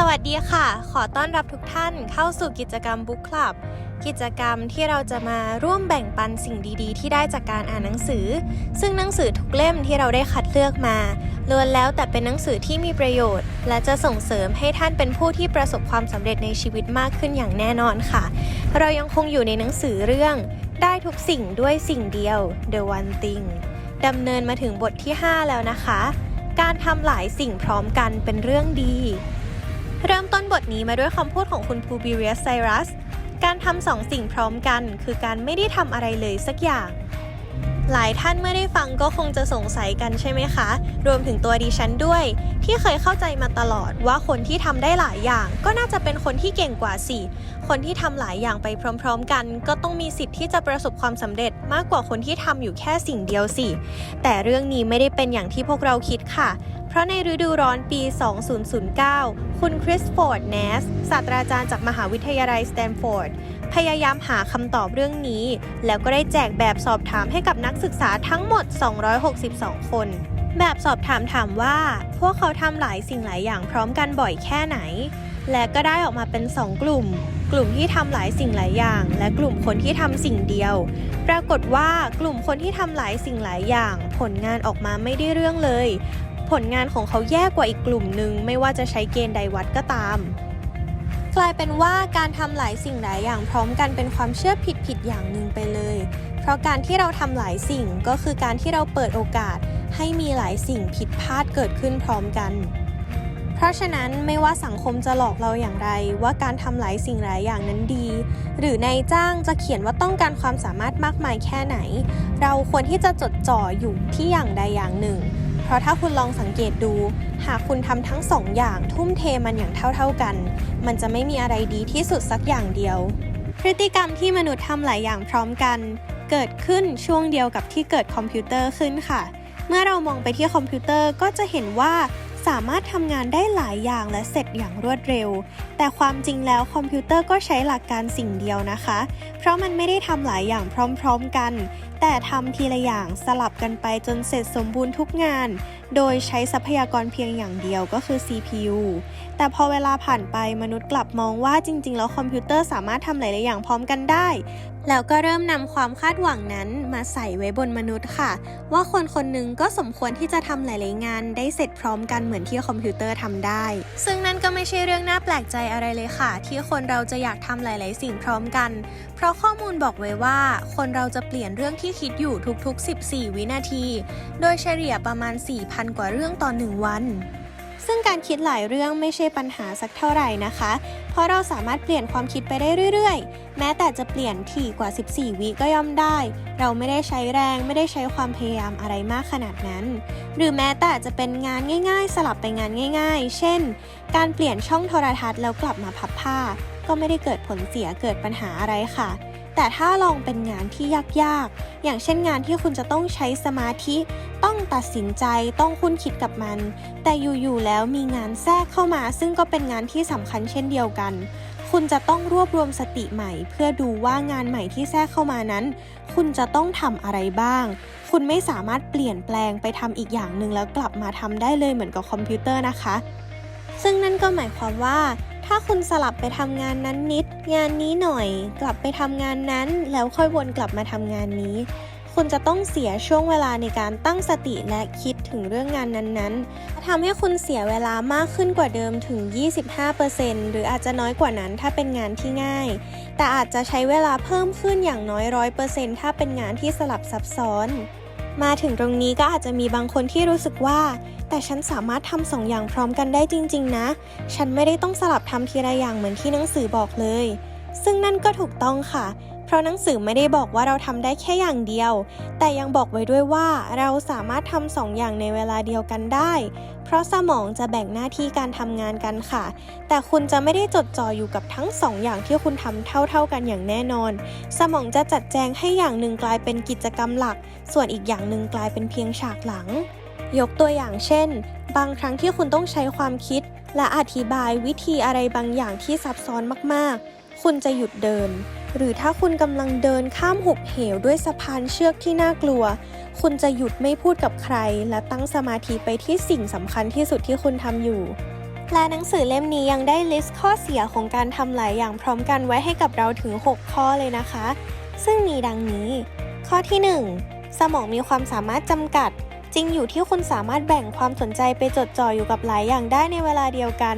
สวัสดีค่ะ ขอต้อนรับทุกท่านเข้าสู่กิจกรรม Book Club กิจกรรมที่เราจะมาร่วมแบ่งปันสิ่งดีๆ ที่ได้จากการอ่านหนังสือ ซึ่งหนังสือทุกเล่มที่เราได้คัดเลือกมาล้วนแล้วแต่เป็นหนังสือที่มีประโยชน์ และจะส่งเสริมให้ท่านเป็นผู้ที่ประสบความสำเร็จในชีวิตมากขึ้นอย่างแน่นอนค่ะ เรายังคงอยู่ในหนังสือเรื่อง ได้ทุกสิ่งด้วยสิ่งเดียว The One Thing ดำเนินมาถึงบทที่ 5 แล้วนะคะ การทำหลายสิ่งพร้อมกันเป็นเรื่องดี เริ่มต้นบทนี้มาด้วยคำพูดของคุณพูบิเรียสไซรัส การทำสองสิ่งพร้อมกัน คือการไม่ได้ทำอะไรเลยสักอย่าง หลายท่านเมื่อได้ฟังก็คงจะสงสัยกันใช่ไหมคะ รวมถึงตัวดิฉันด้วย ที่เคยเข้าใจมาตลอดว่าคนที่ทำได้หลายอย่าง ก็น่าจะเป็นคนที่เก่งกว่าสิ คนที่ทำหลายอย่างไปพร้อม ๆ กัน ก็ต้องมีสิทธิ์ที่จะประสบความสำเร็จมากกว่าคนที่ทำอยู่แค่สิ่งเดียวสิ แต่เรื่องนี้ไม่ได้เป็นอย่างที่พวกเราคิดค่ะ เพราะในฤดูร้อนปี 2009 คุณคริสฟอร์ดเนสศาสตราจารย์จากมหาวิทยาลัยสแตนฟอร์ดพยายามหาคำตอบเรื่องนี้ แล้วก็ได้แจกแบบสอบถามให้กับนักศึกษาทั้งหมด 262 คน แบบสอบถามถามว่า พวกเขาทำหลายสิ่งหลายอย่างพร้อมกันบ่อยแค่ไหน และก็ได้ออกมาเป็น 2 กลุ่ม กลุ่มที่ทำหลายสิ่งหลายอย่าง และกลุ่มคนที่ทำสิ่งเดียว ปรากฏว่ากลุ่มคนที่ทำหลายสิ่งหลายอย่าง ผลงานออกมาไม่ได้เรื่องเลย ผลงานของเขาแย่กว่าอีกกลุ่มหนึ่งไม่ว่าจะใช้เกณฑ์ใดวัดก็ตาม กลายเป็นว่าการทำหลายสิ่งหลายอย่างพร้อมกันเป็นความเชื่อผิดผิดๆอย่างหนึ่งไปเลย เพราะการที่เราทำหลายสิ่งก็คือการที่เราเปิดโอกาสให้มีหลายสิ่งผิดพลาดเกิดขึ้นพร้อมกัน เพราะฉะนั้นไม่ว่าสังคมจะหลอกเราอย่างไร ว่าการทำหลายสิ่งหลายอย่างนั้นดี หรือนายจ้างจะเขียนว่าต้องการความสามารถมากมายแค่ไหน เราควรที่จะจดจ่ออยู่ที่อย่างใดอย่างหนึ่ง เพราะถ้าคุณลองสังเกตดู หากคุณทำทั้งสองอย่างทุ่มเทมันอย่างเท่า ๆกัน มันจะไม่มีอะไรดีที่สุดสักอย่างเดียว พฤติกรรมที่มนุษย์ทำหลายอย่างพร้อมกัน เกิดขึ้นช่วงเดียวกับที่เกิดคอมพิวเตอร์ขึ้นค่ะ เมื่อเรามองไปที่คอมพิวเตอร์ก็จะเห็นว่า สามารถทำงานได้หลายอย่างและเสร็จอย่างรวดเร็ว แต่ความจริงแล้วคอมพิวเตอร์ก็ใช้หลักการสิ่งเดียวนะคะ เพราะมันไม่ได้ทำหลายอย่างพร้อม ๆกันแต่ทำทีละอย่างสลับกันไปจนเสร็จสมบูรณ์ทุกงาน โดยใช้ทรัพยากรเพียงอย่างเดียวก็คือ CPU แต่พอเวลาผ่านไปมนุษย์กลับมองว่าจริง ๆ แล้วคอมพิวเตอร์สามารถทำหลาย ๆ อย่างพร้อมกันได้ แล้วก็เริ่มนำความคาดหวังนั้นมาใส่ไว้บนมนุษย์ค่ะ ว่าคนคนหนึ่งก็สมควรที่จะทำหลาย ๆ งาน ได้เสร็จพร้อมกันเหมือนที่คอมพิวเตอร์ทำได้ ซึ่งนั่นก็ไม่ใช่เรื่องน่าแปลกใจอะไรเลยค่ะ ที่คนเราจะอยากทำหลาย ๆ สิ่งพร้อมกันเพราะข้อมูลบอกไว้ว่า คนเราจะเปลี่ยนเรื่องที่คิดอยู่ทุกๆ 14 วินาที โดยเฉลี่ยประมาณ 4,000 กว่าเรื่องต่อ1วัน ซึ่งการคิดหลายเรื่องไม่ใช่ปัญหาสักเท่าไหร่นะคะ เพราะเราสามารถเปลี่ยนความคิดไปได้เรื่อยๆ แม้แต่จะเปลี่ยนถี่กว่า 14 วิก็ย่อมได้ เราไม่ได้ใช้แรงไม่ได้ใช้ความพยายามอะไรมากขนาดนั้น หรือแม้แต่จะเป็นงานง่าย ๆ สลับไปงานง่าย ๆ เช่น การเปลี่ยนช่องโทรทัศน์แล้วกลับมาพับผ้า ก็ไม่ได้เกิดผลเสียเกิดปัญหาอะไรค่ะ แต่ถ้าลองเป็นงานที่ยากๆ อย่างเช่นงานที่คุณจะต้องใช้สมาธิ ต้องตัดสินใจต้องคุ้นคิดกับมัน แต่อยู่ๆแล้วมีงานแทรกเข้ามา ซึ่งก็เป็นงานที่สำคัญเช่นเดียวกัน คุณจะต้องรวบรวมสติใหม่ เพื่อดูว่างานใหม่ที่แทรกเข้ามานั้น คุณจะต้องทำอะไรบ้าง คุณไม่สามารถเปลี่ยนแปลงไปทำอีกอย่างหนึ่งแล้วกลับมาทำได้เลยเหมือนกับคอมพิวเตอร์นะคะซึ่งนั่นก็หมายความว่า ถ้าคุณสลับไปทำงานนั้นนิด งานนี้หน่อย กลับไปทำงานนั้นแล้วค่อยวนกลับมาทำงานนี้ คุณจะต้องเสียช่วงเวลาในการตั้งสติและคิดถึงเรื่องงานนั้นๆทำให้คุณเสียเวลามากขึ้นกว่าเดิมถึง 25%หรืออาจจะน้อยกว่านั้นถ้าเป็นงานที่ง่าย แต่อาจจะใช้เวลาเพิ่มขึ้นอย่างน้อย 100%ถ้าเป็นงานที่สลับซับซ้อน มาถึงตรงนี้ก็อาจจะมีบางคนที่รู้สึกว่า แต่ฉันสามารถทำสองอย่างพร้อมกันได้จริง ๆ นะ ฉันไม่ได้ต้องสลับทำทีละอย่างเหมือนที่หนังสือบอกเลย ซึ่งนั่นก็ถูกต้องค่ะ เพราะหนังสือไม่ได้บอกว่าเราทำได้แค่อย่างเดียว แต่ยังบอกไว้ด้วยว่าเราสามารถทำสองอย่างในเวลาเดียวกันได้ เพราะสมองจะแบ่งหน้าที่การทำงานกันค่ะ แต่คุณจะไม่ได้จดจ่ออยู่กับทั้งสองอย่างที่คุณทำเท่าๆกันอย่างแน่นอน สมองจะจัดแจงให้อย่างหนึ่งกลายเป็นกิจกรรมหลัก ส่วนอีกอย่างหนึ่งกลายเป็นเพียงฉากหลัง ยกตัวอย่างเช่น บางครั้งที่คุณต้องใช้ความคิด และอธิบายวิธีอะไรบางอย่างที่ซับซ้อนมากๆ คุณจะหยุดเดิน หรือถ้าคุณกำลังเดินข้ามหุบเหวด้วยสะพานเชือกที่น่ากลัว คุณจะหยุดไม่พูดกับใคร และตั้งสมาธิไปที่สิ่งสำคัญที่สุดที่คุณทำอยู่ และหนังสือเล่มนี้ยังได้ลิสต์ข้อเสียของการทำหลายอย่างพร้อมกันไว้ให้กับเราถึง 6 ข้อเลยนะคะ ซึ่งมีดังนี้ ข้อที่ 1 สมองมีความสามารถจำกัด จริงอยู่ที่คุณสามารถแบ่งความสนใจไปจดจ่ออยู่กับหลายอย่างได้ในเวลาเดียวกัน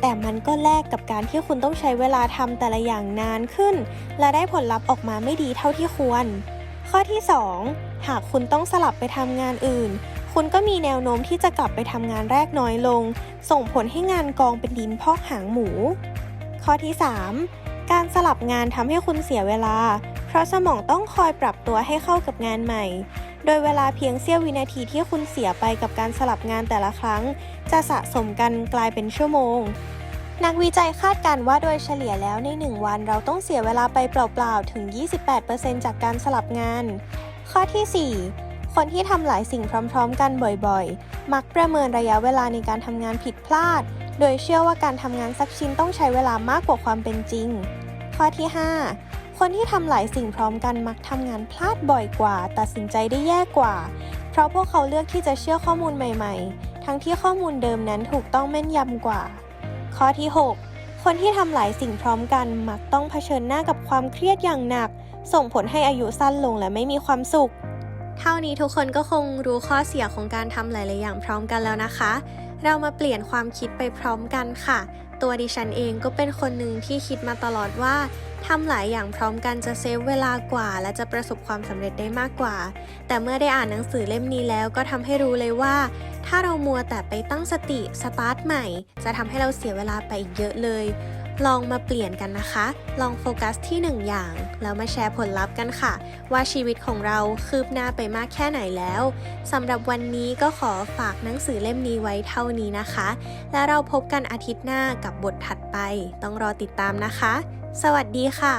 แต่มันก็แลกกับการที่คุณต้องใช้เวลาทำแต่ละอย่างนานขึ้น และได้ผลลัพธ์ออกมาไม่ดีเท่าที่ควร ข้อที่ 2 หากคุณต้องสลับไปทำงานอื่น คุณก็มีแนวโน้มที่จะกลับไปทำงานแรกน้อยลง ส่งผลให้งานกองเป็นดินพอกหางหมู ข้อที่ 3 การสลับงานทำให้คุณเสียเวลา เพราะสมองต้องคอยปรับตัวให้เข้ากับงานใหม่ โดยเวลาเพียงเสี้ยววินาทีที่คุณเสียไปกับการสลับงานแต่ละครั้ง จะสะสมกันกลายเป็นชั่วโมง นักวิจัยคาดการณ์ว่าโดยเฉลี่ยแล้วใน 1 วันเราต้องเสียเวลาไปเปล่าๆ ถึง 28%จากการสลับงาน ข้อที่ 4 คนที่ทำหลายสิ่งพร้อม ๆ กันบ่อยๆ มักประเมินระยะเวลาในการทำงานผิดพลาด โดยเชื่อว่าการทำงานสักชิ้นต้องใช้เวลามากกว่าความเป็นจริง ข้อที่ 5 คนที่ทำหลายสิ่งพร้อมกันมักทำงานพลาดบ่อยกว่า ตัดสินใจได้แย่กว่า เพราะพวกเขาเลือกที่จะเชื่อข้อมูลใหม่ ๆ ทั้งที่ข้อมูลเดิมนั้นถูกต้องแม่นยำกว่า ข้อที่ 6 คนที่ทำหลายสิ่งพร้อมกัน มักต้องเผชิญหน้ากับความเครียดอย่างหนัก ส่งผลให้อายุสั้นลงและไม่มีความสุข เท่านี้ทุกคนก็คงรู้ข้อเสียของการทำหลาย ๆ อย่างพร้อมกันแล้วนะคะ เรามาเปลี่ยนความคิดไปพร้อมกันค่ะ ตัวดิฉันเองก็เป็นคนหนึ่งที่คิดมาตลอดว่า ทำหลายอย่างพร้อมกันจะเซฟเวลากว่า และจะประสบความสำเร็จได้มากกว่า แต่เมื่อได้อ่านหนังสือเล่มนี้แล้วก็ทำให้รู้เลยว่า ถ้าเรามัวแต่ไปตั้งสติสตาร์ทใหม่ จะทำให้เราเสียเวลาไปอีกเยอะเลย ลองมาเปลี่ยนกันนะคะ ลองโฟกัสที่หนึ่งอย่าง แล้วมาแชร์ผลลัพธ์กันค่ะ ว่าชีวิตของเราคืบหน้าไปมากแค่ไหนแล้วสำหรับวันนี้ก็ขอฝากหนังสือเล่มนี้ไว้เท่านี้นะคะ แล้วเราพบกันอาทิตย์หน้ากับบทถัดไป ต้องรอติดตามนะคะ สวัสดีค่ะ